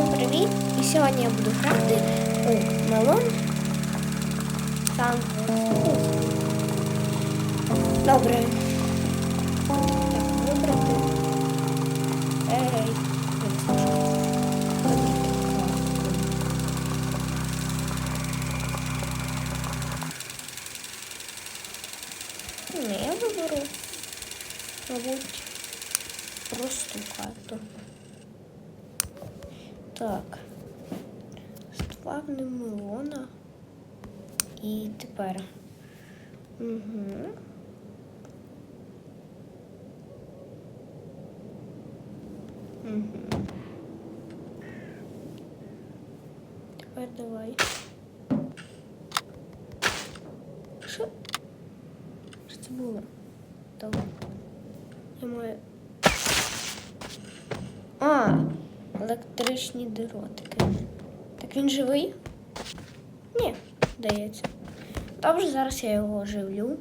Всім привіт! І сьогодні я буду грати у. Там. Добре. Вибрати. Ей. Не, я виберу. Мабуть, просту карту. Так. Сплавне мелона. І тепер. Угу. Угу. Тепер давай. Що? Що це було? Добре. Я маю. Електричні дротики. Так він живий? Ні, здається. Добре, зараз я його оживлю.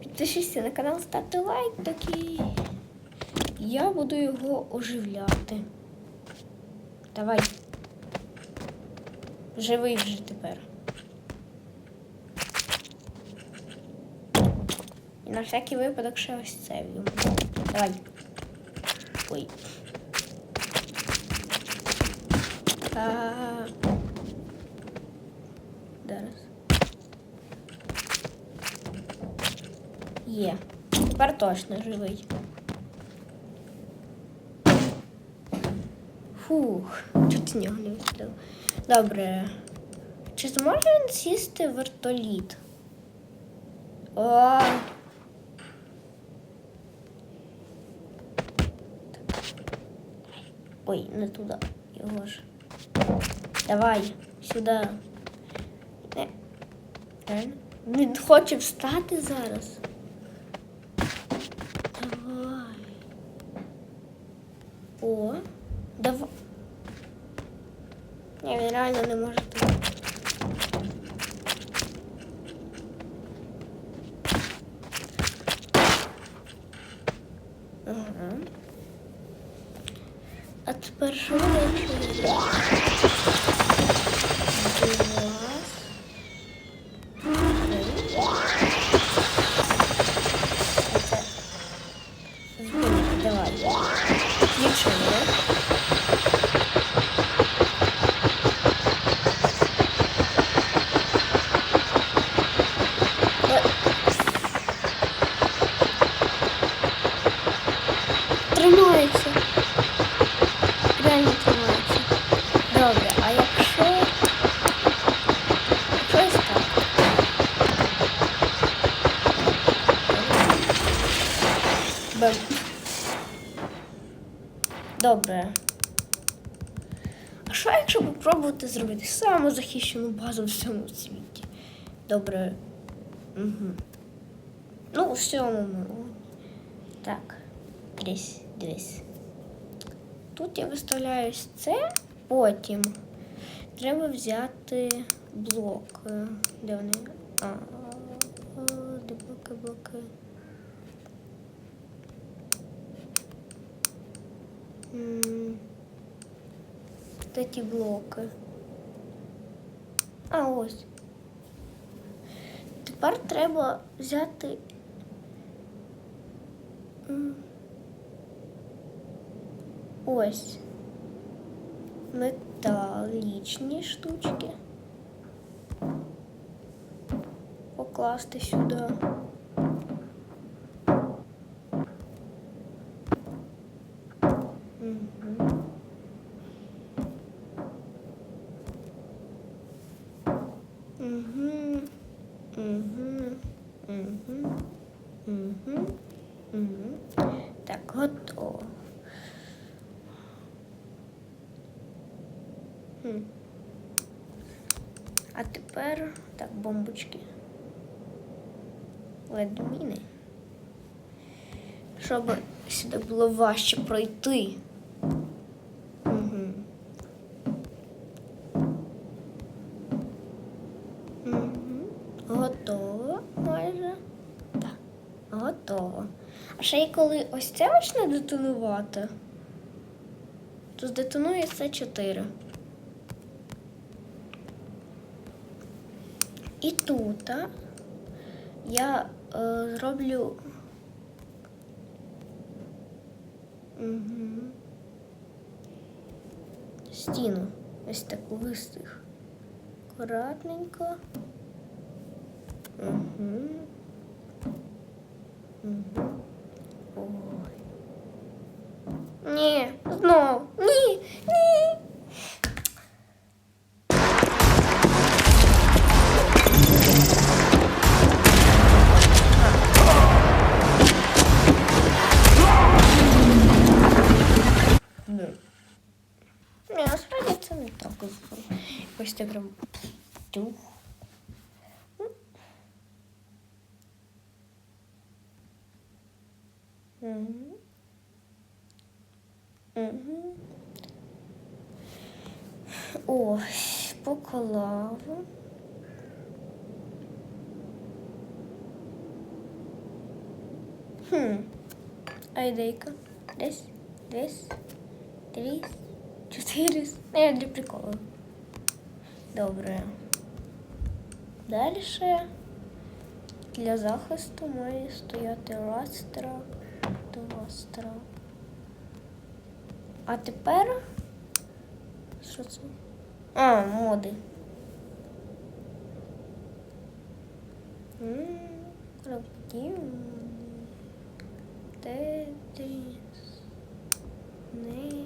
Підпишіться на канал, ставте лайк такий. Я буду його оживляти. Давай. Живий вже тепер. І на всякий випадок ще ось це. Давай. А... Зараз. Є. Тепер точно живий. Фух, чуть нього не відстрілив. Добре. Чи зможе він сісти вертоліт? О! Ой, не туди. Його ж. Давай, сюди. Не. Реально? Він хоче встати зараз. Давай. О, давай. Ні, він реально не може Тримається. Реально тримається. Добре, а якщо. Якщо ось так. Бем. Добре. А що якщо попробувати зробити саму захищену базу в всьому світі? Добре. Угу. Ну, у всьому. Так. Дивись, дивись. Тут я виставляю це, потім треба взяти блок. Е, Де вони? А, де блоки, блоки. Ті блоки? А, ось. Тепер треба взяти. Ось. Металічні штучки. Покласти сюди. А тепер так, бомбочки. Ледміни. Щоб сюди було важче пройти. Готово майже. Так, готово. А ще й коли ось це почне детонувати, то здетонує це 4. І тут я е, зроблю. Угу. Стіну. Ось таку вистих. Акуратненько. Угу. Угу. Ой. Ні, знов. Ось це прям тюх. Угу. Угу. Ось, поклав. Хм. А ідейка? Десь, десь, три, чотири. Не, для приколу. Добре. Далі для захисту має стояти раз страх, два страх. А тепер. Що це? А, моди. Крокодил. Тетріс. Не.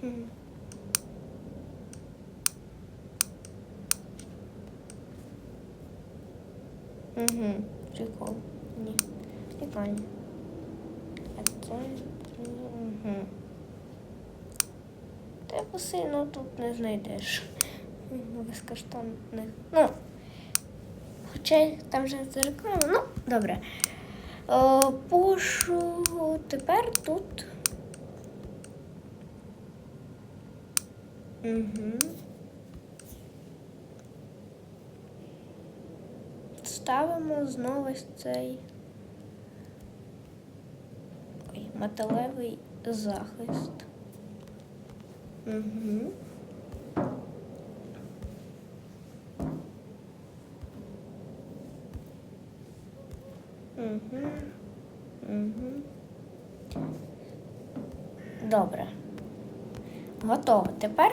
Хм. Угу, прикол. Ні. Прикольно. А це угу. Тебе сильно тут не знайдеш. Безкоштовних. Ну, хоча там вже реклама, ну, добре. О, пошу тепер тут. Угу. Ставимо знову цей ой, металевий захист. Угу. Угу. Угу. Добре. Готово. Тепер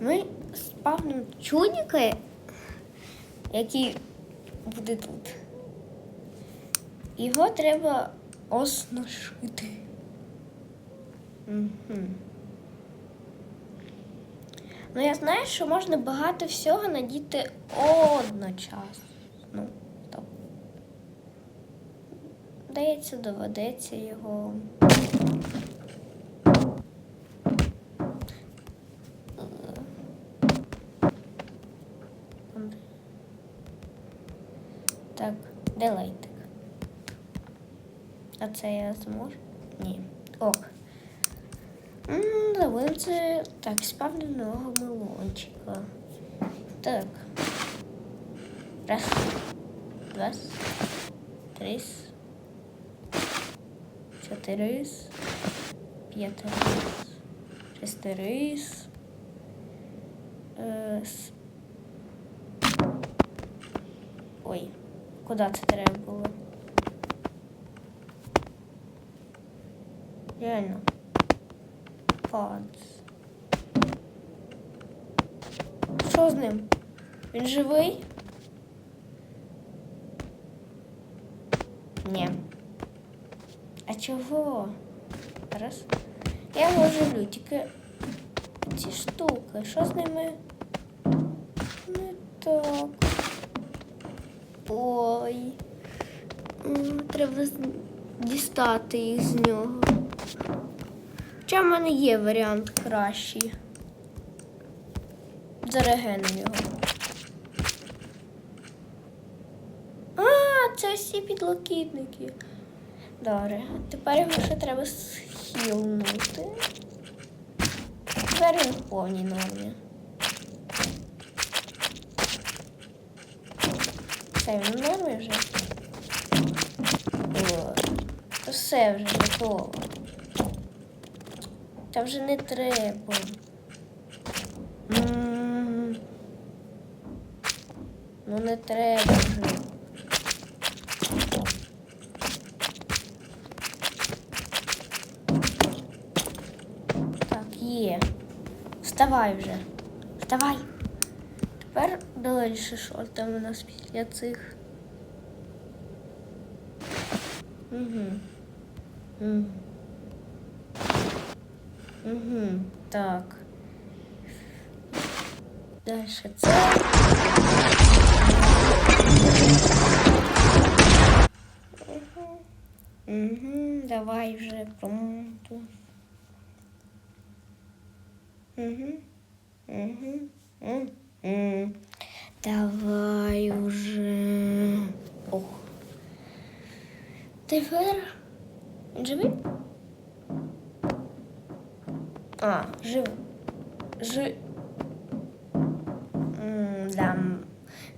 ми спавнимо чудики, які буде тут. Його треба осношити. Угу. Ну, я знаю, що можна багато всього надіти одночасно. Ну, стоп. Здається, доведеться його. Так, де лайтик? А це я зможу? Ні. Ок. Це так, спавненого мелончика. Так. Раз, два, три, чотири, п'ять, шести, е, Ой, куди це треба було? Реально. Пац. Що з ним? Він живий? Ні. А чого? Раз. Я його живлю, тільки ці штуки. Що з ними? Не так. Ой. Треба дістати їх з нього. Хоча в мене є варіант кращий. Зарегенем його. А, це всі підлокітники. Добре. Тепер його ще треба схилнути. Тепер він в повній нормі. Все, він в вже. О, все вже готово. Та вже не треба. Ну не треба вже. Так, є. Вставай вже. Вставай. Тепер далі що там у нас після цих. Угу. Угу. Угу. Так. Дальше. Угу. Давай вже промонту. Угу. Угу. Угу. Давай уже. Ох. Тепер. Він? А, жив. Жи. Да.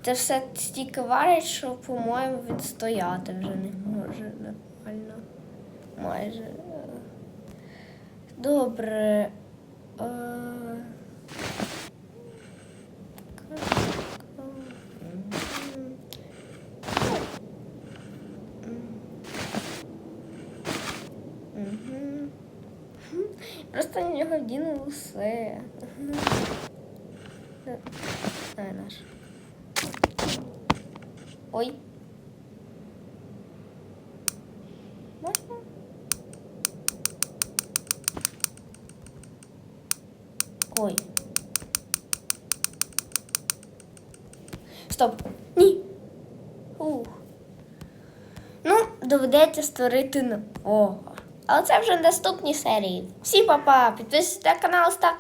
Це все стільки варять, що, по-моєму, відстояти вже не може нормально. Майже. Добре. Е, Мгм. Нього вдінуло все. Дай наш. Ой. Можна? Ой. Стоп. Ні. Ух. Ну, доведеться створити нового. Але це вже в наступній серії. Всі па-па, підписуйтесь на канал, ставте